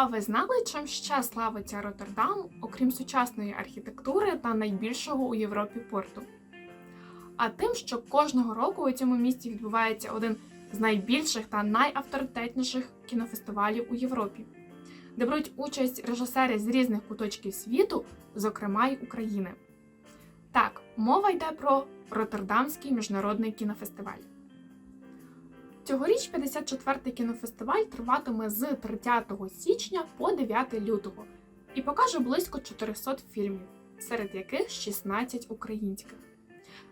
А ви знали, чим ще славиться Роттердам, окрім сучасної архітектури та найбільшого у Європі порту? А тим, що кожного року у цьому місті відбувається один з найбільших та найавторитетніших кінофестивалів у Європі, де беруть участь режисери з різних куточків світу, зокрема й України. Так, мова йде про Роттердамський міжнародний кінофестиваль. Цьогоріч 54-й кінофестиваль триватиме з 30 січня по 9 лютого і покаже близько 400 фільмів, серед яких 16 українських.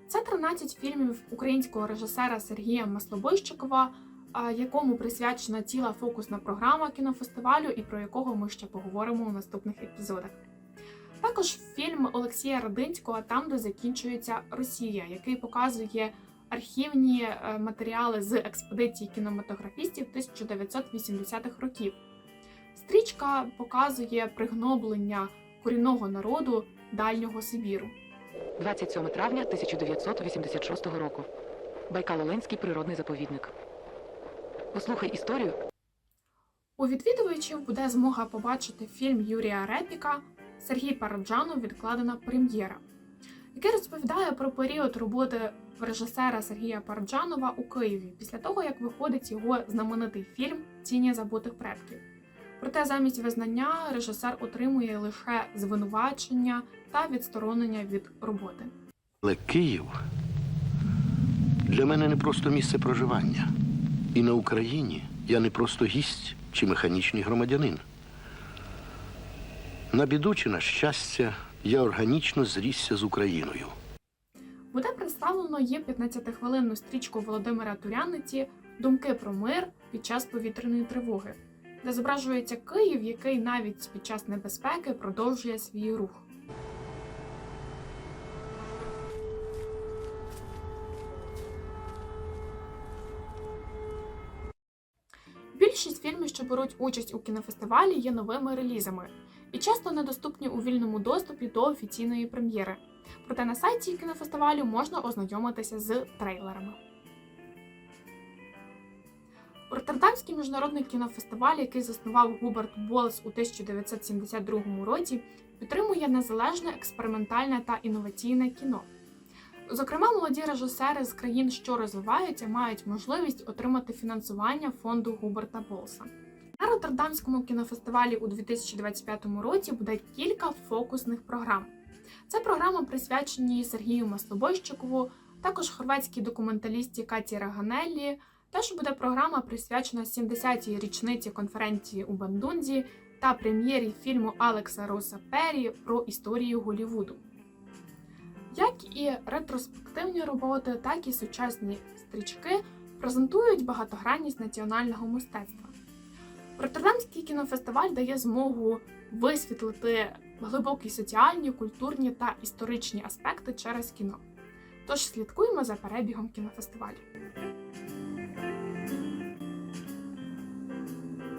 Це 13 фільмів українського режисера Сергія Маслобойщикова, якому присвячена ціла фокусна програма кінофестивалю і про якого ми ще поговоримо у наступних епізодах. Також фільм Олексія Родинського Там, де закінчується Росія, який показує архівні е, матеріали з експедиції кінематографістів 1980-х років. Стрічка показує пригноблення корінного народу дальнього Сибіру. 27 травня 1986 року. Байкал-Оленський природний заповідник. Послухай історію У відвідувачів буде змога побачити фільм Юрія Репіка Сергій Параджанов відкладена прем'єра, який розповідає про період роботи режисера Сергія Параджанова у Києві після того, як виходить його знаменитий фільм Тіні забутих предків. Проте замість визнання режисер отримує лише звинувачення та відсторонення від роботи. Але Київ для мене не просто місце проживання. І на Україні я не просто гість чи механічний громадянин. На біду чи на щастя, я органічно зрісся з Україною. Буде представлено є 15-хвилинну стрічку Володимира Туряниці Думки про мир під час повітряної тривоги, де зображується Київ, який навіть під час небезпеки продовжує свій рух. Більшість фільмів, що беруть участь у кінофестивалі, є новими релізами і часто недоступні у вільному доступі до офіційної прем'єри. Проте на сайті кінофестивалю можна ознайомитися з трейлерами. Роттердамський міжнародний кінофестиваль, який заснував Губерт Болс у 1972 році, підтримує незалежне експериментальне та інноваційне кіно. Зокрема, молоді режисери з країн, що розвиваються, мають можливість отримати фінансування фонду Губерта Болса. На Роттердамському кінофестивалі у 2025 році буде кілька фокусних програм. Це програма присвячені Сергію Маслобойщикову, також хорватській документалісті Каті Раганеллі. Теж буде програма присвячена 70-й річниці конференції у Бандунзі та прем'єрі фільму Алекса Роса Перрі про історію Голлівуду. Як і ретроспективні роботи, так і сучасні стрічки презентують багатогранність національного мистецтва. Роттердамський кінофестиваль дає змогу висвітлити глибокі соціальні, культурні та історичні аспекти через кіно. Тож слідкуємо за перебігом кінофестивалю.